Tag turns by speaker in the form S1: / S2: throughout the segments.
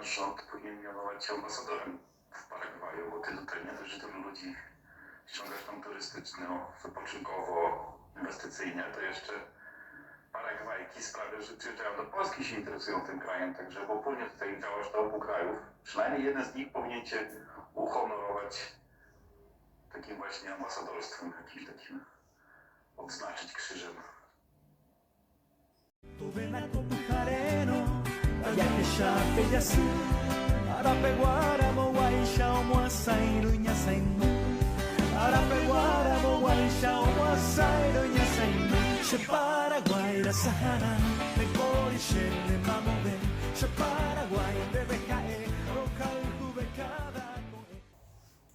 S1: nasz rząd powinien mianować cię ambasadorem w Paragwaju, bo ty tutaj nie dość, że tylu ludzi ściągasz tam turystycznie, wypoczynkowo, inwestycyjnie, to jeszcze Paragwajki sprawia, że przyjeżdżają do Polski się interesują tym krajem, także bo pólnie tutaj działasz do obu krajów. Przynajmniej jeden z nich powinien cię uhonorować takim właśnie ambasadorstwem, jakimś takim odznaczyć krzyżem.
S2: Como jareno, vaya Paraguay la sahara, le Paraguay con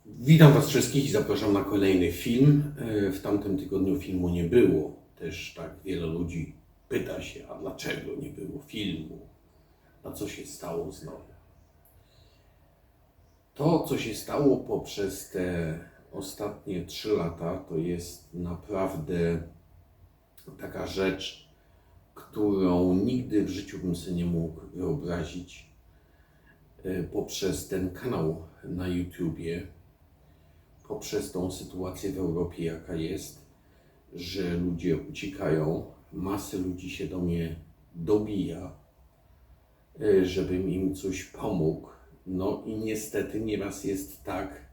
S3: Witam Was wszystkich i zapraszam na kolejny film. E, W tamtym tygodniu filmu nie było. Też tak wiele ludzi pyta się, a dlaczego nie było filmu? A co się stało znowu? To, co się stało poprzez te ostatnie trzy lata, to jest naprawdę taka rzecz, którą nigdy w życiu bym sobie nie mógł wyobrazić. E, Poprzez ten kanał na YouTubie, poprzez tą sytuację w Europie, jaka jest, że ludzie uciekają, masę ludzi się do mnie dobija, żebym im coś pomógł. No i niestety nieraz jest tak,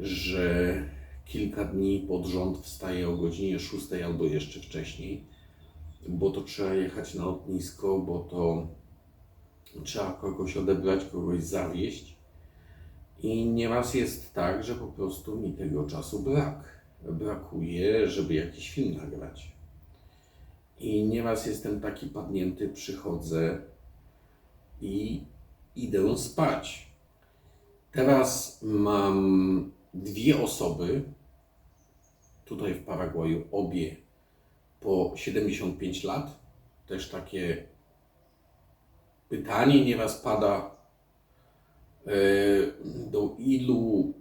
S3: że kilka dni pod rząd wstaję o godzinie 6 albo jeszcze wcześniej, bo to trzeba jechać na lotnisko, bo to trzeba kogoś odebrać, kogoś zawieźć. I nieraz jest tak, że po prostu mi tego czasu brak. Brakuje, żeby jakiś film nagrać. I nieraz jestem taki padnięty, przychodzę i idę spać. Teraz mam dwie osoby tutaj w Paragwaju, obie po 75 lat. Też takie pytanie nieraz pada, e, do ilu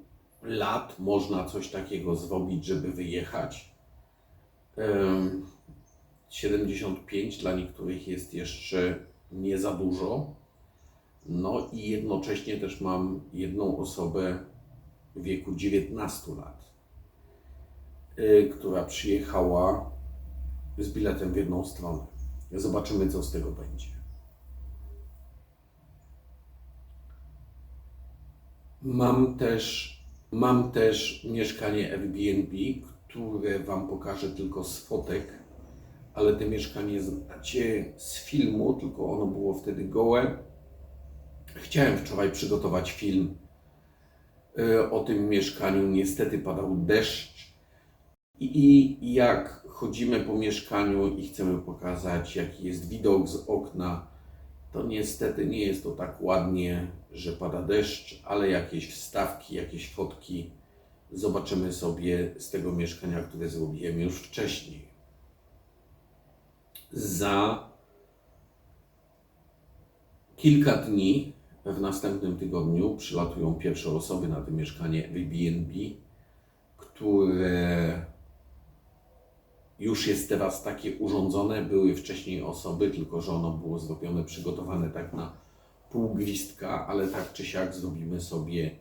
S3: lat można coś takiego zrobić, żeby wyjechać. Em, 75 dla niektórych jest jeszcze nie za dużo. No i jednocześnie też mam jedną osobę w wieku 19 lat, y, która przyjechała z biletem w jedną stronę. Zobaczymy, co z tego będzie. Mam też, mam też mieszkanie Airbnb, które Wam pokażę tylko z fotek, ale te mieszkanie znacie z filmu, tylko ono było wtedy gołe. Chciałem wczoraj przygotować film y, o tym mieszkaniu. Niestety padał deszcz. I i jak chodzimy po mieszkaniu i chcemy pokazać, jaki jest widok z okna, to niestety nie jest to tak ładnie, że pada deszcz, ale jakieś wstawki, jakieś fotki zobaczymy sobie z tego mieszkania, które zrobiłem już wcześniej. Za kilka dni w następnym tygodniu przylatują pierwsze osoby na to mieszkanie Airbnb, które już jest teraz takie urządzone. Były wcześniej osoby, tylko że ono było zrobione, przygotowane tak na pół gwizdka, ale tak czy siak zrobimy sobie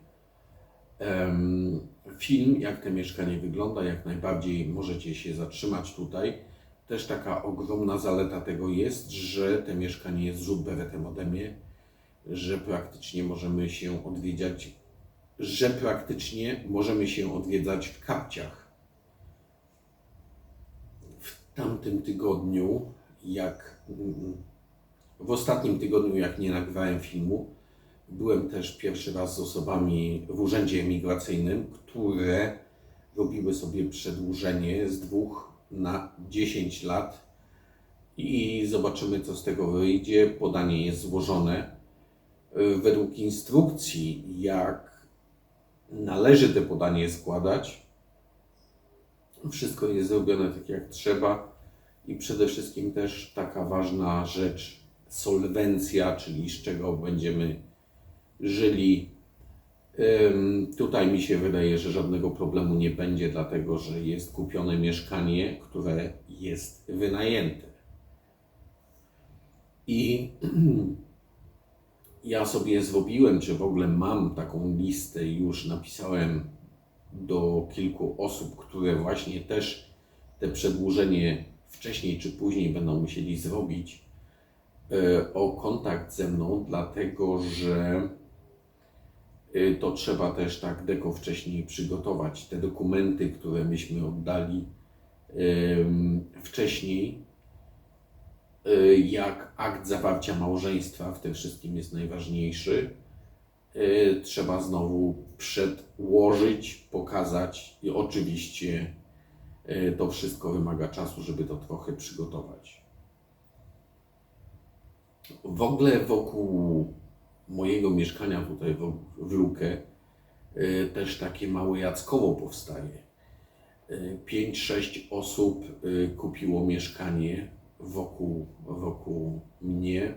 S3: em, film, jak to mieszkanie wygląda. Jak najbardziej możecie się zatrzymać tutaj. Też taka ogromna zaleta tego jest, że to mieszkanie jest rzut beretem ode mnie, że praktycznie możemy się odwiedzać, że praktycznie możemy się odwiedzać w kapciach. W tamtym tygodniu, jak w ostatnim tygodniu, jak nie nagrywałem filmu, byłem też pierwszy raz z osobami w urzędzie emigracyjnym, które robiły sobie przedłużenie z dwóch na 10 lat i zobaczymy, co z tego wyjdzie. Podanie jest złożone według instrukcji, jak należy te podanie składać. Wszystko jest zrobione tak, jak trzeba i przede wszystkim też taka ważna rzecz, solwencja, czyli z czego będziemy żyli. Tutaj mi się wydaje, że żadnego problemu nie będzie, dlatego że jest kupione mieszkanie, które jest wynajęte. I ja sobie zrobiłem, czy w ogóle mam taką listę już napisałem do kilku osób, które właśnie też te przedłużenie wcześniej czy później będą musieli zrobić e, o kontakt ze mną, dlatego że e, to trzeba też tak deko wcześniej przygotować. Te dokumenty, które myśmy oddali wcześniej, jak akt zawarcia małżeństwa, w tym wszystkim jest najważniejszy, e, trzeba znowu przedłożyć, pokazać i oczywiście e, to wszystko wymaga czasu, żeby to trochę przygotować. W ogóle wokół mojego mieszkania tutaj w, Lukę e, też takie małe Jackowo powstaje. 5-6 osób e, kupiło mieszkanie wokół, wokół mnie.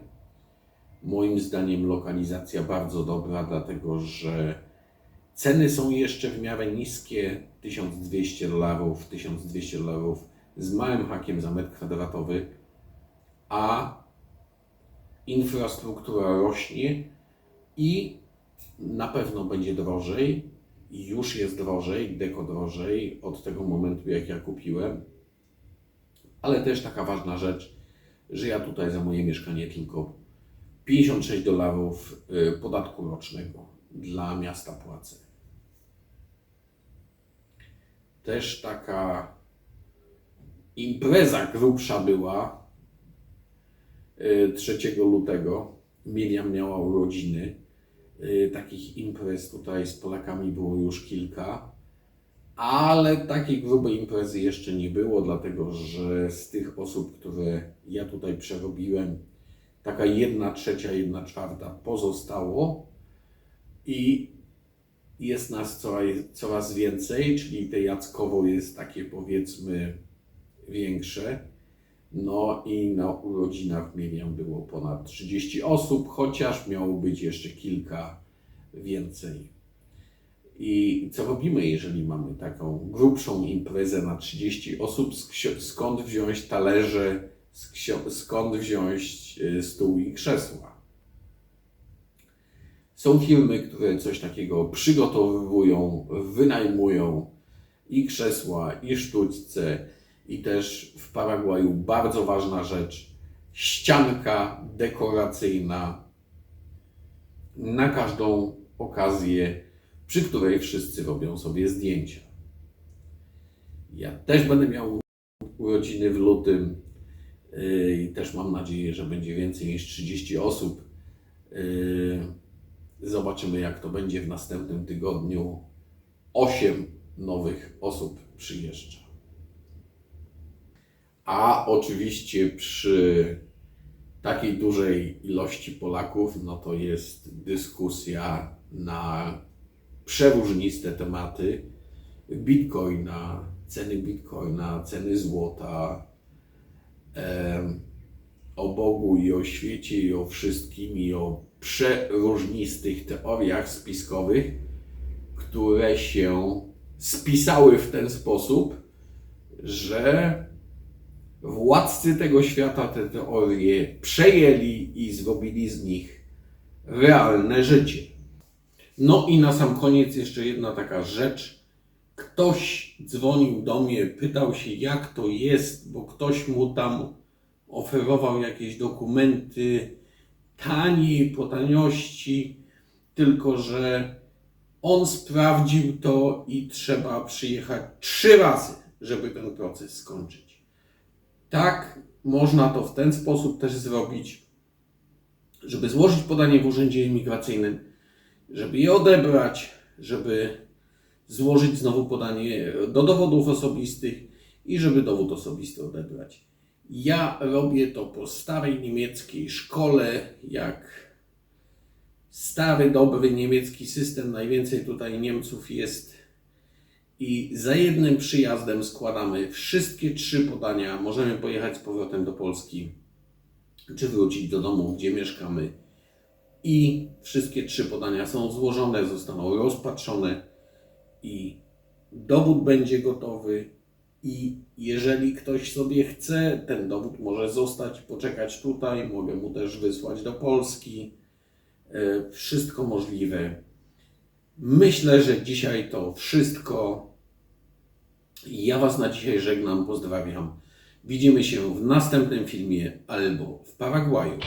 S3: Moim zdaniem lokalizacja bardzo dobra, dlatego że ceny są jeszcze w miarę niskie. 1200 dolarów, 1200 dolarów z małym hakiem za metr kwadratowy, a infrastruktura rośnie i na pewno będzie drożej. Już jest drożej, deko drożej od tego momentu, jak ja kupiłem. Ale też taka ważna rzecz, że ja tutaj za moje mieszkanie tylko 56 dolarów y, podatku rocznego dla miasta płacę. Też taka impreza grubsza była y, 3 lutego. Miriam miała urodziny. Y, Takich imprez tutaj z Polakami było już kilka. Ale takiej grubej imprezy jeszcze nie było, dlatego że z tych osób, które ja tutaj przerobiłem, taka jedna trzecia, jedna czwarta pozostało i jest nas coraz, coraz więcej, czyli te Jackowo jest takie powiedzmy większe. No i na urodzinach Miriam było ponad 30 osób, chociaż miało być jeszcze kilka więcej. I co robimy, jeżeli mamy taką grubszą imprezę na 30 osób? Skąd wziąć talerze, skąd wziąć y, stół i krzesła? Są firmy, które coś takiego przygotowują, wynajmują i krzesła, i sztućce, i też w Paragwaju bardzo ważna rzecz ścianka dekoracyjna na każdą okazję, przy której wszyscy robią sobie zdjęcia. Ja też będę miał urodziny w lutym yy, i też mam nadzieję, że będzie więcej niż 30 osób. Yy, Zobaczymy, jak to będzie w następnym tygodniu. 8 nowych osób przyjeżdża. A oczywiście przy takiej dużej ilości Polaków, no to jest dyskusja na przeróżniste tematy bitcoina, ceny bitcoina, ceny złota, o Bogu i o świecie i o wszystkim i o przeróżnistych teoriach spiskowych, które się spisały w ten sposób, że władcy tego świata te teorie przejęli i zrobili z nich realne życie. No i na sam koniec jeszcze jedna taka rzecz. Ktoś dzwonił do mnie, pytał się, jak to jest, bo ktoś mu tam oferował jakieś dokumenty taniej, po taniości, tylko że on sprawdził to i trzeba przyjechać trzy razy, żeby ten proces skończyć. Tak, można to w ten sposób też zrobić, żeby złożyć podanie w urzędzie imigracyjnym, żeby je odebrać, żeby złożyć znowu podanie do dowodów osobistych i żeby dowód osobisty odebrać. Ja robię to po starej niemieckiej szkole, jak stary, dobry niemiecki system. Najwięcej tutaj Niemców jest. I za jednym przyjazdem składamy wszystkie trzy podania. Możemy pojechać z powrotem do Polski, czy wrócić do domu, gdzie mieszkamy. I wszystkie trzy podania są złożone, zostaną rozpatrzone i dowód będzie gotowy. I jeżeli ktoś sobie chce, ten dowód może zostać, poczekać tutaj. Mogę mu też wysłać do Polski. e, wszystko możliwe. Myślę, że dzisiaj to wszystko. Ja Was na dzisiaj żegnam, pozdrawiam. Widzimy się w następnym filmie albo w Paragwaju.